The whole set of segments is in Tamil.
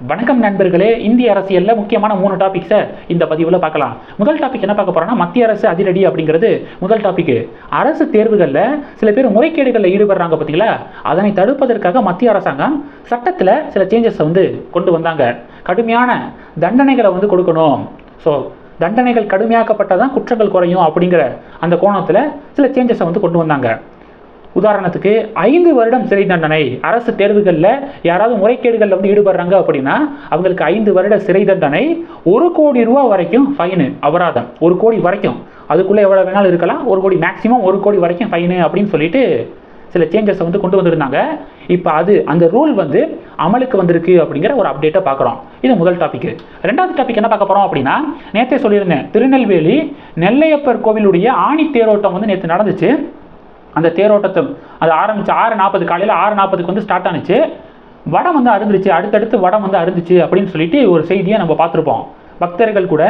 வணக்கம் நண்பர்களே இந்திய அரசியலில் முக்கியமான மூணு டாபிக்ஸை இந்த பதிவில் பார்க்கலாம். முதல் டாபிக் என்ன பார்க்க போகிறோன்னா மத்திய அரசு அதிரடி அப்படிங்கிறது முதல் டாபிக் அரசு தேர்வுகளில் சில பேர் முறைகேடுகளில் ஈடுபடுறாங்க பார்த்தீங்களா அதனை தடுப்பதற்காக மத்திய அரசாங்கம் சட்டத்தில் சில சேஞ்சஸை வந்து கொண்டு வந்தாங்க. கடுமையான தண்டனைகளை வந்து கொடுக்கணும். ஸோ தண்டனைகள் கடுமையாக்கப்பட்டால் தான் குற்றங்கள் குறையும் அப்படிங்கிற அந்த கோணத்தில் சில சேஞ்சஸை வந்து கொண்டு வந்தாங்க. உதாரணத்துக்கு ஐந்து வருடம் சிறை தண்டனை. அரசு தேர்வுகளில் யாராவது முறைகேடுகளில் வந்து ஈடுபடுறாங்க அப்படின்னா அவங்களுக்கு ஐந்து வருட சிறை தண்டனை ஒரு கோடி ரூபா வரைக்கும் ஃபைனு அபராதம். ஒரு கோடி வரைக்கும். அதுக்குள்ளே எவ்வளோ வேணாலும் இருக்கலாம். ஒரு கோடி மேக்ஸிமம் ஒரு கோடி வரைக்கும் ஃபைனு அப்படின்னு சொல்லிட்டு சில சேஞ்சஸ் வந்து கொண்டு வந்திருந்தாங்க. இப்போ அது அந்த ரூல் வந்து அமலுக்கு வந்திருக்கு அப்படிங்கிற ஒரு அப்டேட்டை பார்க்குறோம். இது முதல் டாபிக் ரெண்டாவது டாபிக் என்ன பார்க்க போகிறோம் அப்படின்னா நேற்றே சொல்லியிருந்தேன் திருநெல்வேலி நெல்லையப்பர் கோவிலுடைய ஆணி தேரோட்டம் வந்து நேற்று நடந்துச்சு. அந்த தேரோட்டத்தை அது ஆரம்பித்து ஆறு நாற்பது காலையில் ஆறு நாற்பதுக்கு வந்து ஸ்டார்ட் ஆனுச்சு. வடம் வந்து அருந்துருச்சு. அடுத்தடுத்து வடம் வந்து அருந்துச்சு அப்படின்னு சொல்லிட்டு ஒரு செய்தியை நம்ம பார்த்துருப்போம். பக்தர்கள் கூட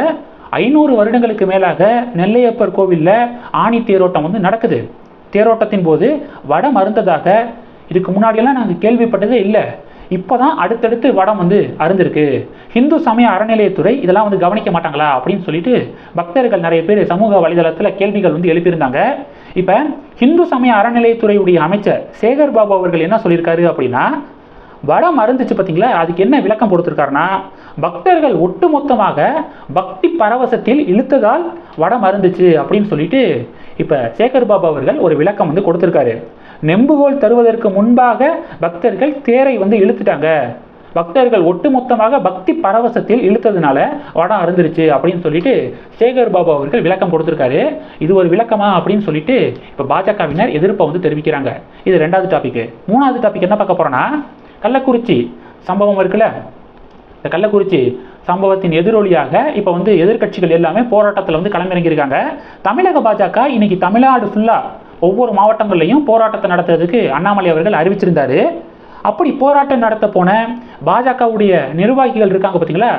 ஐநூறு வருடங்களுக்கு மேலாக நெல்லையப்பர் கோவிலில் ஆணி தேரோட்டம் வந்து நடக்குது. தேரோட்டத்தின் போது வடம் அருந்ததாக இதுக்கு முன்னாடியெல்லாம் நாங்கள் கேள்விப்பட்டதே இல்லை. இப்போ தான் அடுத்தடுத்து வடம் வந்து அருந்திருக்கு. ஹிந்து சமய அறநிலையத்துறை இதெல்லாம் வந்து கவனிக்க மாட்டாங்களா? அப்படின்னு சொல்லிட்டு பக்தர்கள் நிறைய பேர் சமூக வலைதளத்தில் கேள்விகள் வந்து எழுப்பியிருந்தாங்க. இப்போ ஹிந்து சமய அறநிலையத்துறையுடைய அமைச்சர் சேகர் பாபு அவர்கள் என்ன சொல்லியிருக்காரு அப்படின்னா வடம் அருந்துச்சு பார்த்தீங்களா அதுக்கு என்ன விளக்கம் கொடுத்துருக்காருன்னா பக்தர்கள் ஒட்டுமொத்தமாக பக்தி பரவசத்தில் இழுத்ததால் வடம் அருந்துச்சு அப்படின்னு சொல்லிட்டு இப்போ சேகர் பாபு அவர்கள் ஒரு விளக்கம் வந்து கொடுத்துருக்காரு. நெம்புகோல் தருவதற்கு முன்பாக பக்தர்கள் தேரை வந்து இழுத்துட்டாங்க. பக்தர்கள் ஒட்டுமொத்தமாக பக்தி பரவசத்தில் இழுத்ததுனால வடம் அருந்துருச்சு அப்படின்னு சொல்லிட்டு சேகர் பாபு அவர்கள் விளக்கம் கொடுத்துருக்காரு. இது ஒரு விளக்கமா அப்படின்னு சொல்லிட்டு இப்போ பாஜகவினர் எதிர்ப்பை வந்து தெரிவிக்கிறாங்க. இது ரெண்டாவது டாபிக் மூணாவது டாபிக் என்ன பார்க்க போறோம்னா கள்ளக்குறிச்சி சம்பவம் இருக்குல்ல? இந்த கள்ளக்குறிச்சி சம்பவத்தின் எதிரொலியாக இப்போ வந்து எதிர்க்கட்சிகள் எல்லாமே போராட்டத்தில் வந்து களமிறங்கியிருக்காங்க. தமிழக பாஜக இன்னைக்கு தமிழ்நாடு ஃபுல்லாக ஒவ்வொரு மாவட்டங்கள்லையும் போராட்டத்தை நடத்துறதுக்கு அண்ணாமலை அவர்கள் அறிவிச்சிருந்தாரு. அப்படி போராட்டம் நடத்த போன பாஜகவுடைய நிர்வாகிகள் இருக்காங்க பார்த்தீங்களா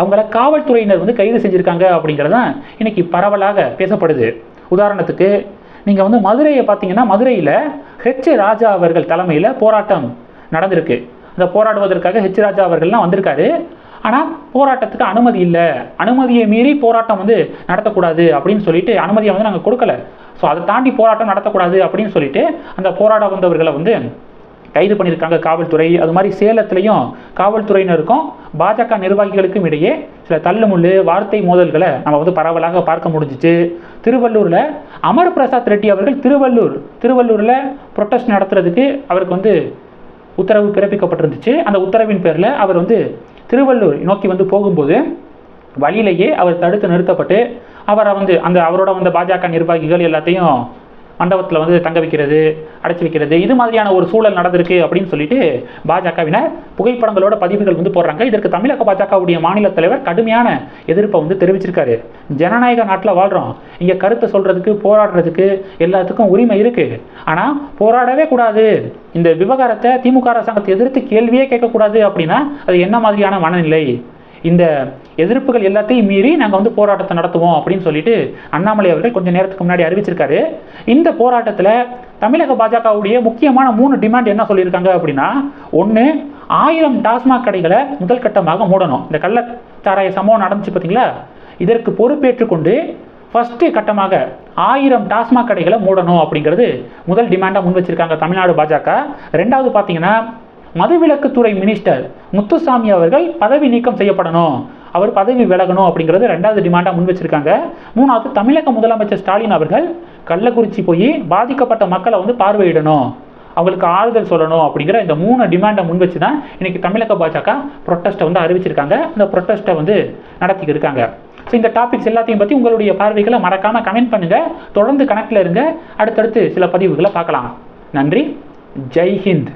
அவங்கள காவல்துறையினர் வந்து கைது செஞ்சுருக்காங்க அப்படிங்கிறதான் இன்னைக்கு பரவலாக பேசப்படுது. உதாரணத்துக்கு நீங்கள் வந்து மதுரையை பார்த்தீங்கன்னா மதுரையில் ஹெச் ராஜா அவர்கள் தலைமையில் போராட்டம் நடந்திருக்கு. அந்த போராடுவதற்காக ஹெச் ராஜா அவர்கள்லாம் வந்திருக்காரு. ஆனால் போராட்டத்துக்கு அனுமதி இல்லை. அனுமதியை மீறி போராட்டம் வந்து நடத்தக்கூடாது அப்படின்னு சொல்லிட்டு அனுமதியை வந்து நாங்கள் கொடுக்கல. ஸோ அதை தாண்டி போராட்டம் நடத்தக்கூடாது அப்படின்னு சொல்லிட்டு அந்த போராட வந்தவர்களை வந்து கைது பண்ணியிருக்காங்க காவல்துறை. அது மாதிரி சேலத்துலேயும் காவல்துறையினருக்கும் பாஜக நிர்வாகிகளுக்கும் இடையே சில தள்ளுமுள்ளு வார்த்தை மோதல்களை நம்ம வந்து பரவலாக பார்க்க முடிஞ்சிச்சு. திருவள்ளூரில் அமர் பிரசாத் ரெட்டி அவர்கள் திருவள்ளூர் திருவள்ளூரில் ப்ரொட்டஸ்ட் நடத்துறதுக்கு அவருக்கு வந்து உத்தரவு பிறப்பிக்கப்பட்டிருந்துச்சு. அந்த உத்தரவின் பேரில் அவர் வந்து திருவள்ளூர் நோக்கி வந்து போகும்போது வழியிலேயே அவர் தடுத்து நிறுத்தப்பட்டு அவரை வந்து அந்த அவரோட வந்த பாஜக நிர்வாகிகள் எல்லாத்தையும் மண்டபத்தில் வந்து தங்க வைக்கிறது அடைச்சி வைக்கிறது இது மாதிரியான ஒரு சூழல் நடந்திருக்கு அப்படின்னு சொல்லிட்டு பாஜகவினர் புகைப்படங்களோட பதிவுகள் வந்து போடுறாங்க. இதற்கு தமிழக பாஜகவுடைய மாநில தலைவர் கடுமையான எதிர்ப்பை வந்து தெரிவிச்சிருக்காரு. ஜனநாயக நாட்டில் வாழ்கிறோம் இங்கே கருத்தை சொல்கிறதுக்கு போராடுறதுக்கு எல்லாத்துக்கும் உரிமை இருக்குது ஆனால் போராடவே கூடாது. இந்த விவகாரத்தை திமுக அரசாங்கத்தை எதிர்த்து கேள்வியே கேட்கக்கூடாது அப்படின்னா அது என்ன மாதிரியான மனநிலை? இந்த எதிர்ப்புகள் எல்லாத்தையும் மீறி நாங்கள் வந்து போராட்டத்தை நடத்துவோம் அப்படின்னு சொல்லிட்டு அண்ணாமலை அவர்கள் கொஞ்சம் நேரத்துக்கு முன்னாடி அறிவிச்சிருக்காரு. இந்த போராட்டத்தில் தமிழக பாஜகவுடைய முக்கியமான மூணு டிமாண்ட் என்ன சொல்லியிருக்காங்க அப்படின்னா ஒன்று ஆயிரம் டாஸ்மாக் கடைகளை முதல் கட்டமாக மூடணும். இந்த கள்ளச்சாராய சம்பவம் நடந்துச்சு பார்த்தீங்களா இதற்கு பொறுப்பேற்றுக்கொண்டு ஃபஸ்ட்டு கட்டமாக ஆயிரம் டாஸ்மாக் கடைகளை மூடணும் அப்படிங்கிறது முதல் டிமாண்டாக முன் வச்சிருக்காங்க தமிழ்நாடு பாஜக. ரெண்டாவது பார்த்தீங்கன்னா மதுவிலக்குத்துறை மினிஸ்டர் முத்துசாமி அவர்கள் பதவி நீக்கம் செய்யப்படணும். அவர் பதவி விலகணும் அப்படிங்கிறது ரெண்டாவது டிமாண்டாக முன் வச்சிருக்காங்க. மூணாவது தமிழக முதலமைச்சர் ஸ்டாலின் அவர்கள் கள்ளக்குறிச்சி போய் பாதிக்கப்பட்ட மக்களை வந்து பார்வையிடணும். அவங்களுக்கு ஆறுதல் சொல்லணும் அப்படிங்கிற இந்த மூணு டிமாண்டை முன் வச்சு தான் இன்றைக்கி தமிழக பாஜக ப்ரொட்டஸ்ட்டை வந்து அறிவிச்சிருக்காங்க. இந்த ப்ரொட்டஸ்ட்டை வந்து நடத்திக்கிட்டு இருக்காங்க. ஸோ இந்த டாபிக்ஸ் எல்லாத்தையும் பற்றி உங்களுடைய பார்வைகளை மறக்காமல் கமெண்ட் பண்ணுங்கள் தொடர்ந்து கணக்கில் இருங்க. அடுத்தடுத்து சில பதிவுகளை பார்க்கலாம். நன்றி. ஜெய் ஹிந்த்.